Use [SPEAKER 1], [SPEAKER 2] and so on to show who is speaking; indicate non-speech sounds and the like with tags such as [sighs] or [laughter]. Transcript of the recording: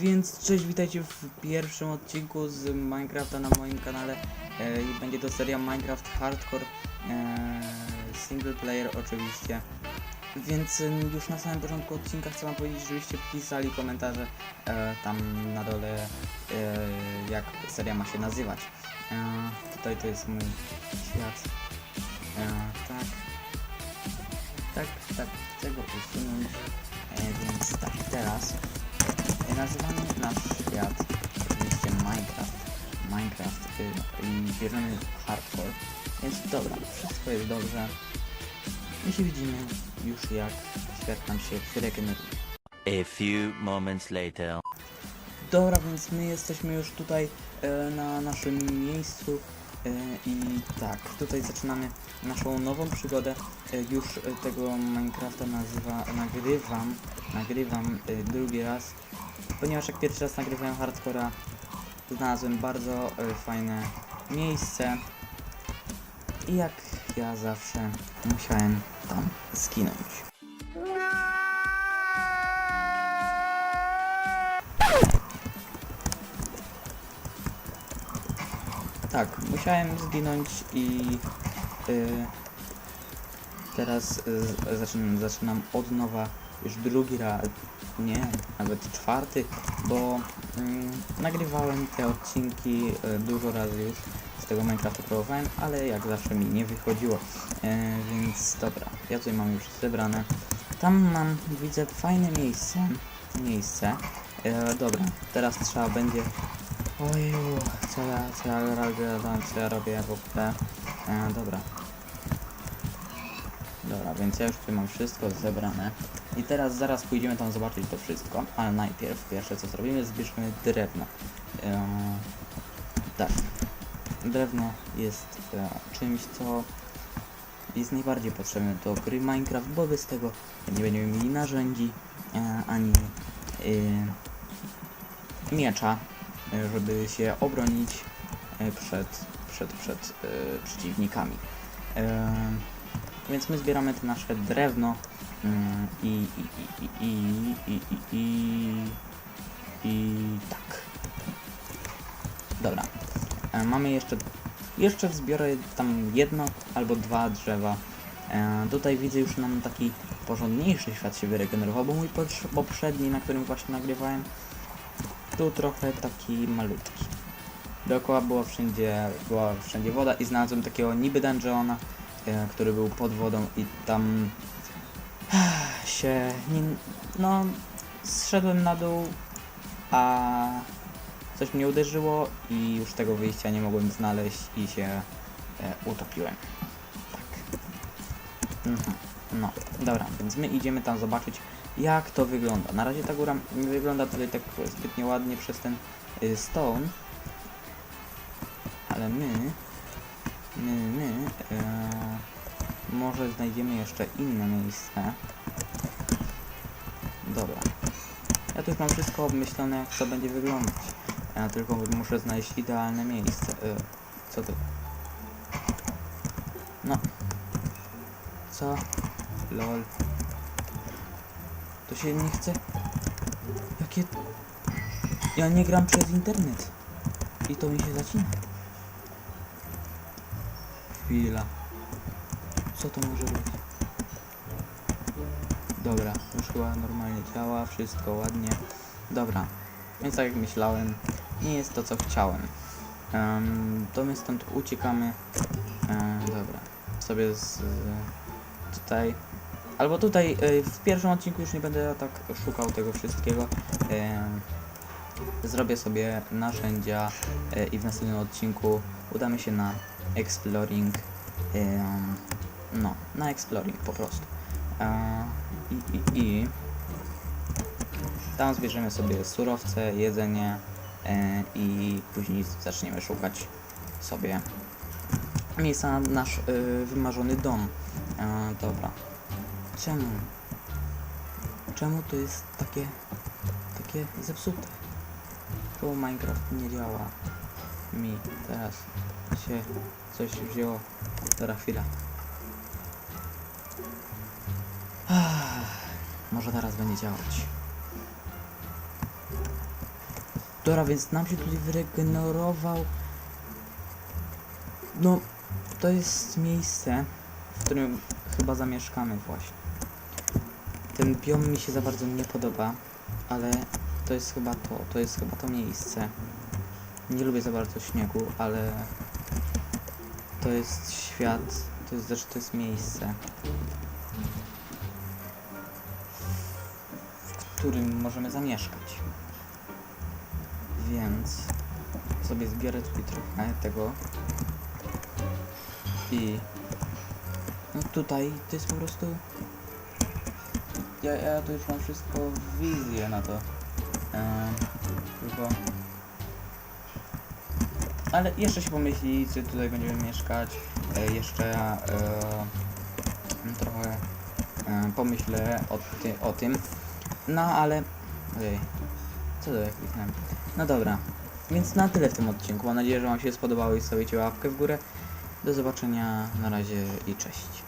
[SPEAKER 1] Więc cześć, witajcie w pierwszym odcinku z Minecrafta na moim kanale e, i będzie to seria Minecraft Hardcore e, Single Player oczywiście. Więc em, już na samym początku odcinka chcę wam powiedzieć, żebyście pisali komentarze e, tam na dole e, jak seria ma się nazywać. E, tutaj to jest mój świat. E, tak. Tak, tak, chcę go usunąć. E, więc tak, teraz e, nazywamy nasz świat oczywiście Minecraft. Minecraft y, i bierzemy hardcore. Więc dobra, wszystko jest dobrze. My się widzimy już jak świat nam się regeneruje.
[SPEAKER 2] A few moments later.
[SPEAKER 1] Dobra, więc my jesteśmy już tutaj e, na naszym miejscu i tak, tutaj zaczynamy naszą nową przygodę. E, już e, tego Minecrafta nazywa, nagrywam, nagrywam e, drugi raz, ponieważ jak pierwszy raz nagrywałem hardcora, znalazłem bardzo e, fajne miejsce i jak ja zawsze musiałem tam skinąć. Tak, musiałem zginąć i y, teraz y, zaczynam, zaczynam od nowa już drugi raz, nie, nawet czwarty, bo mm, nagrywałem te odcinki y, dużo razy już z tego Minecrafta próbowałem, ale jak zawsze mi nie wychodziło, e, więc dobra, ja tutaj mam już zebrane. Tam mam, widzę, fajne miejsce, miejsce, e, dobra, teraz trzeba będzie Ojeju, co ja, co ja robię, co ja robię w ogóle. E, dobra. Dobra, więc ja już tutaj mam wszystko zebrane. I teraz zaraz pójdziemy tam zobaczyć to wszystko. Ale najpierw pierwsze co zrobimy, zbierzemy drewno. E, tak. Drewno jest e, czymś, co jest najbardziej potrzebne do gry Minecraft, bo bez tego nie będziemy mieli narzędzi, e, ani e, miecza, żeby się obronić e, przed, przed, przed e, przeciwnikami. E, więc my zbieramy te nasze drewno mm, i, i, i, i, i, i, i, tak. Dobra. E, mamy jeszcze, jeszcze zbiorę tam jedno albo dwa drzewa. E, tutaj widzę już nam taki porządniejszy świat się wyregenerował, bo mój poprzedni, na którym właśnie nagrywałem, tu trochę taki malutki. Dookoła była wszędzie, była wszędzie woda i znalazłem takiego niby dungeona, e, który był pod wodą i tam [sighs] się, nie, no, zszedłem na dół, a coś mnie uderzyło i już tego wyjścia nie mogłem znaleźć i się e, utopiłem. Tak. Mhm. No, dobra, więc my idziemy tam zobaczyć jak to wygląda. Na razie ta góra nie wygląda tutaj tak zbytnio ładnie przez ten y, stone. Ale my, my, my, e, może znajdziemy jeszcze inne miejsce. Dobra. Ja tu już mam wszystko obmyślone, jak to będzie wyglądać. Ja tylko muszę znaleźć idealne miejsce. E, co to? No. Co? Lol. To się nie chce. Jakie... Ja nie gram przez internet. I to mi się zacina. Chwila. Co to może być? Dobra, już chyba normalnie działa, wszystko ładnie. Dobra, więc tak jak myślałem, nie jest to co chciałem. Um, to my stąd uciekamy. Em, dobra, sobie z, tutaj Albo tutaj y, w pierwszym odcinku już nie będę tak szukał tego wszystkiego. Y, zrobię sobie narzędzia y, i w następnym odcinku udamy się na exploring. no, na exploring po prostu. E, I, tam zbierzemy sobie surowce, jedzenie e, i później zaczniemy szukać sobie miejsca na nasz wymarzony dom. E, dobra. Czemu? Czemu to jest takie, takie zepsute? Czemu Minecraft nie działa? Mi teraz się coś wzięło. Dobra, chwila. Może teraz będzie działać. Dobra, więc nam się tutaj wyregenerował. No, to jest miejsce, w którym chyba zamieszkamy właśnie. Ten biom mi się za bardzo nie podoba, ale to jest chyba to, to jest chyba to miejsce. Nie lubię za bardzo śniegu, ale to jest świat, to jest też to jest miejsce, w którym możemy zamieszkać. Więc sobie zbiorę tutaj trochę tego i no tutaj to jest po prostu ja, ja tu już mam wszystko wizję na to. Ehm, tylko ale jeszcze się pomyśli, czy tutaj będziemy mieszkać. E, jeszcze e, trochę e, pomyślę o, ty, o tym. No ale ojej co to jak kliknąłem? No dobra więc na tyle w tym odcinku. Mam nadzieję, że wam się spodobało i stawicie łapkę w górę. Do zobaczenia na razie i cześć